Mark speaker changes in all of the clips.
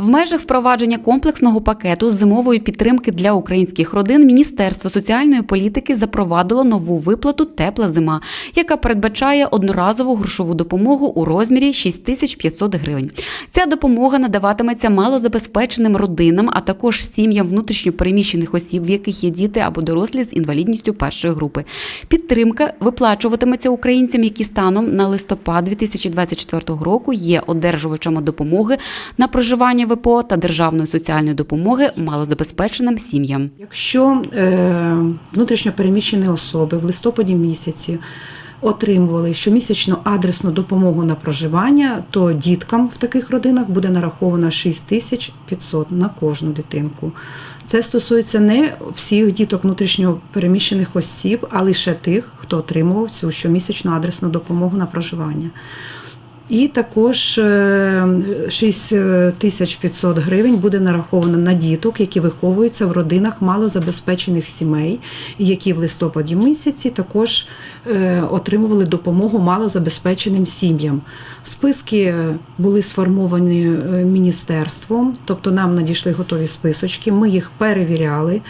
Speaker 1: В межах впровадження комплексного пакету зимової підтримки для українських родин Міністерство соціальної політики запровадило нову виплату Тепла зима, яка передбачає одноразову грошову допомогу у розмірі 6500 гривень. Ця допомога надаватиметься малозабезпеченим родинам, а також сім'ям внутрішньо переміщених осіб, в яких є діти або дорослі з інвалідністю першої групи. Підтримка виплачуватиметься українцям, які станом на листопад 2024 року є одержувачами допомоги на проживання ВПО та державної соціальної допомоги малозабезпеченим сім'ям.
Speaker 2: Якщо е, внутрішньо переміщені особи в листопаді місяці отримували щомісячну адресну допомогу на проживання, то діткам в таких родинах буде нараховано 6500 на кожну дитинку. Це стосується не всіх діток внутрішньо переміщених осіб, а лише тих, хто отримував цю щомісячну адресну допомогу на проживання. І також е, 6500 гривень буде нараховано на діток, які виховуються в родинах малозабезпечених сімей, які в листопаді місяці також е, отримували допомогу малозабезпеченим сім'ям. Списки були сформовані е, міністерством, тобто нам надійшли готові списочки. Ми їх перевіряли,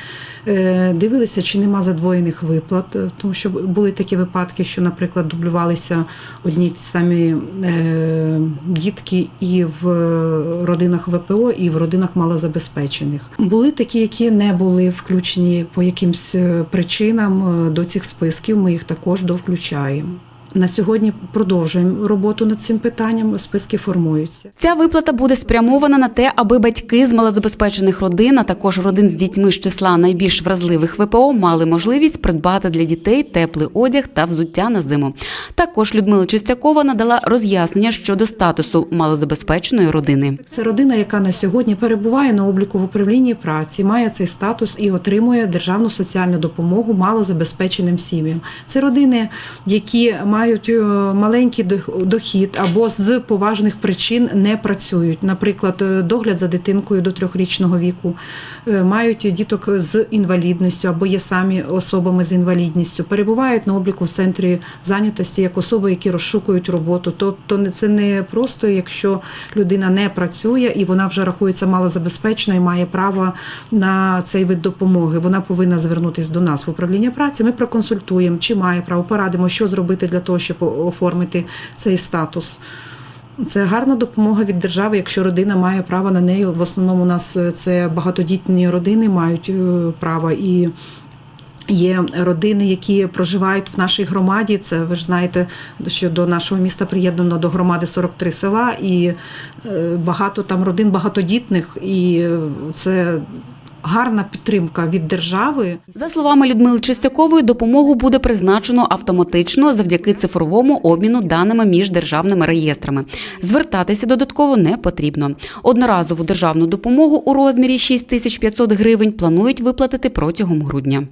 Speaker 2: е, дивилися, чи нема задвоєних виплат, е, тому що були такі випадки, що, наприклад, дублювалися одні самі е, дітки і в родинах ВПО, і в родинах малозабезпечених. Були такі, які не були включені по якимсь е, причинам е, до цих списків. Ми їх також довключаємо. На сьогодні продовжуємо роботу над цим питанням. Списки формуються.
Speaker 1: Ця виплата буде спрямована на те, аби батьки з малозабезпечених родин, а також родин з дітьми з числа найбільш вразливих ВПО, мали можливість придбати для дітей теплий одяг та взуття на зиму. Також Людмила Чистякова надала роз'яснення щодо статусу малозабезпеченої родини.
Speaker 2: Це родина, яка на сьогодні перебуває на обліку в управлінні праці, має цей статус і отримує державну соціальну допомогу малозабезпеченим сім'ям. Це родини, які мають е, маленький дохід або з поважних причин не працюють. Наприклад, е, догляд за дитинкою до трьохрічного віку, е, мають діток з інвалідністю або є самі особами з інвалідністю, перебувають на обліку в центрі зайнятості як особи, які розшукують роботу. Тобто це не просто, якщо людина не працює і вона вже рахується малозабезпеченою і має право на цей вид допомоги. Вона повинна звернутися до нас в управління праці. Ми проконсультуємо, чи має право, порадимо, що зробити для того, щоб оформити цей статус. Це гарна допомога від держави, якщо родина має право на неї. В основному у нас е, це багатодітні родини мають е, право і. Є родини, які проживають в нашій громаді. Це ви ж знаєте, що до нашого міста приєднано до громади 43 села, і е, багато там родин багатодітних, і це гарна підтримка від держави.
Speaker 1: За словами Людмили Чистякової, допомогу буде призначено автоматично завдяки цифровому обміну даними між державними реєстрами. Звертатися додатково не потрібно. Одноразову державну допомогу у розмірі 6500 гривень планують виплатити протягом грудня.